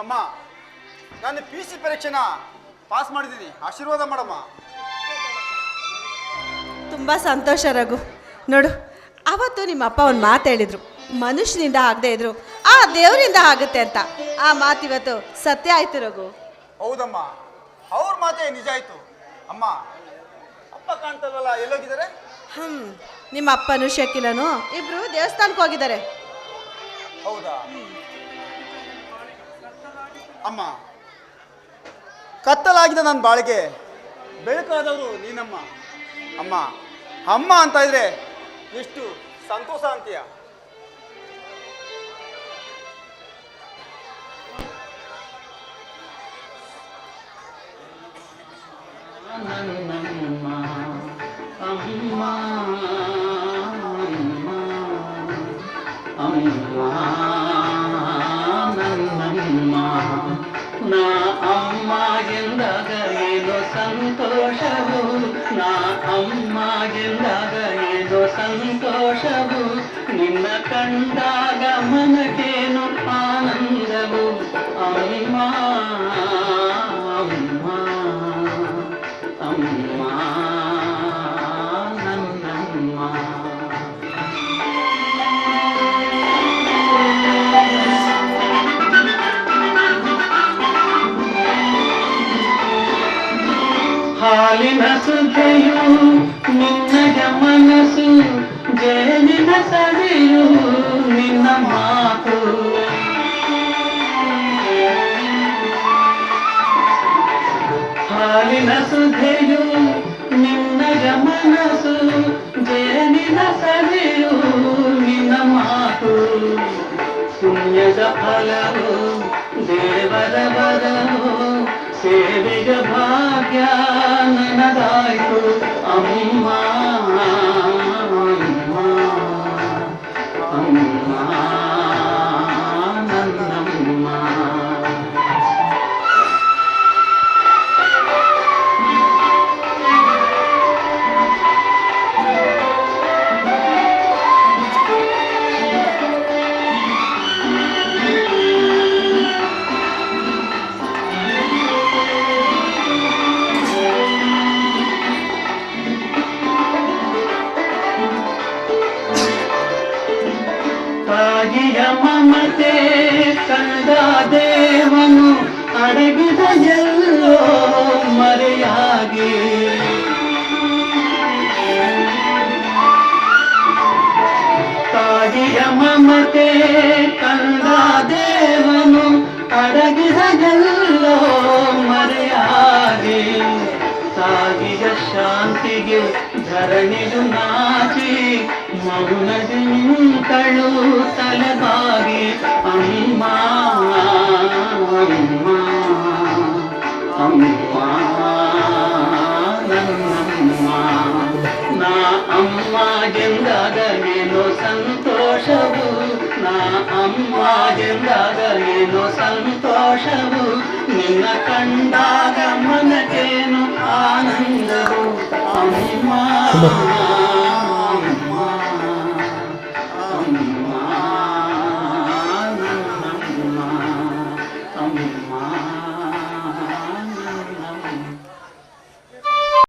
ಅಮ್ಮ ನಾನು P C ಪರೀಕ್ಷೆನ pass ಮಾಡಿದ್ದೀನಿ. ಆಶೀರ್ವಾದ ಮಾಡಮ್ಮ. ತುಂಬ ಸಂತೋಷ ರಘು. ನೋಡು ಅವತ್ತು ನಿಮ್ಮ ಅಪ್ಪ ಒಂದು ಮಾತು ಹೇಳಿದರು. ಮನುಷ್ಯನಿಂದ ಆಗದೆ ಇದ್ರು. ಆ ದೇವರಿಂದ ಆಗುತ್ತೆ ಅಂತ. ಆ ಮಾತು ಇವತ್ತು ಸತ್ಯ ಆಯ್ತು ರಘು. ಹೌದಮ್ಮ. ಅವ್ರ ಮಾತೇ ನಿಜ ಆಯ್ತು. ಅಮ್ಮ ಅಪ್ಪ ಕಾಣ್ತಲ್ವಲ್ಲ ಎಲ್ಲೋಗಿದ್ದಾರೆ? ಹ್ಮ್ ನಿಮ್ಮ ಅಪ್ಪನು ಶಕಿಲನು ಇಬ್ರು ದೇವಸ್ಥಾನಕ್ಕೆ ಹೋಗಿದ್ದಾರೆ. ಹೌದಾ? ಅಮ್ಮ ಕತ್ತಲಾಗಿದೆ ನನ್ನ ಬಾಳಿಗೆ. ಬೆಳಕಾದವರು ನೀನಮ್ಮ. ಅಮ್ಮ ಅಮ್ಮ ಅಂತ ಇದ್ರೆ ಎಷ್ಟು ಸಂತೋಷ ಅಂತೀಯ? ನಾ ಅಮ್ಮ ಎಂದಾಗ ಏನೋ ಸಂತೋಷವು? ನಿನ್ನ ಕಂಡಾಗ ಮನಕೇನು ಆನಂದವು? ಅಮ್ಮ ಹಾಲಿನ ಸುಧೆಯು ನಿನ್ನಯ ಮನಸ್ಸು ಜೇನಿನ ಸವಿಯು ನಿನ್ನ ಮಾತು ಹಾಲಿನ ಸುಧೆಯು ನಿನ್ನಯ ಮನಸ್ಸು ಜೇನಿನ ಸವಿಯು ನಿನ್ನ ಮಾತು ಪುಣ್ಯದ ಫಲವು ದೇವರ ವರವು ಸೇವೆಯ ಭಾಗ್ಯ ನನಗಾಯ್ತು ಅಮ್ಮ ಅಮ್ಮ ತಾಯಿಯ ಮಮತೆ ಕಂದ ದೇವನು ಅಡಗಿದ ಎಲ್ಲೋ ಮರೆಯಾಗಿ. ತಾಯಿಯ ಮಮತೆ ಕಂದ ಶಾಂತಿಗೆ ಧರಣಿದು ನಾಚಿ ಮೌನದಿ ನಿಂತಳು ತಲೆಬಾಗಿ ಅಮ್ಮ ಅಮ್ಮ ಅಮ್ಮ ನನ್ನಮ್ಮ ನಾ ಅಮ್ಮ ಎಂದಾಗ ಏನೋ ಸಂತೋಷವು ನಾ ಅಮ್ಮ ಎಂದಾಗ ಏನೋ ಸಂತೋಷವು ನಿನ್ನ ಕಂಡಾಗ ಮನಕೇನು ಆನಂದವು Có.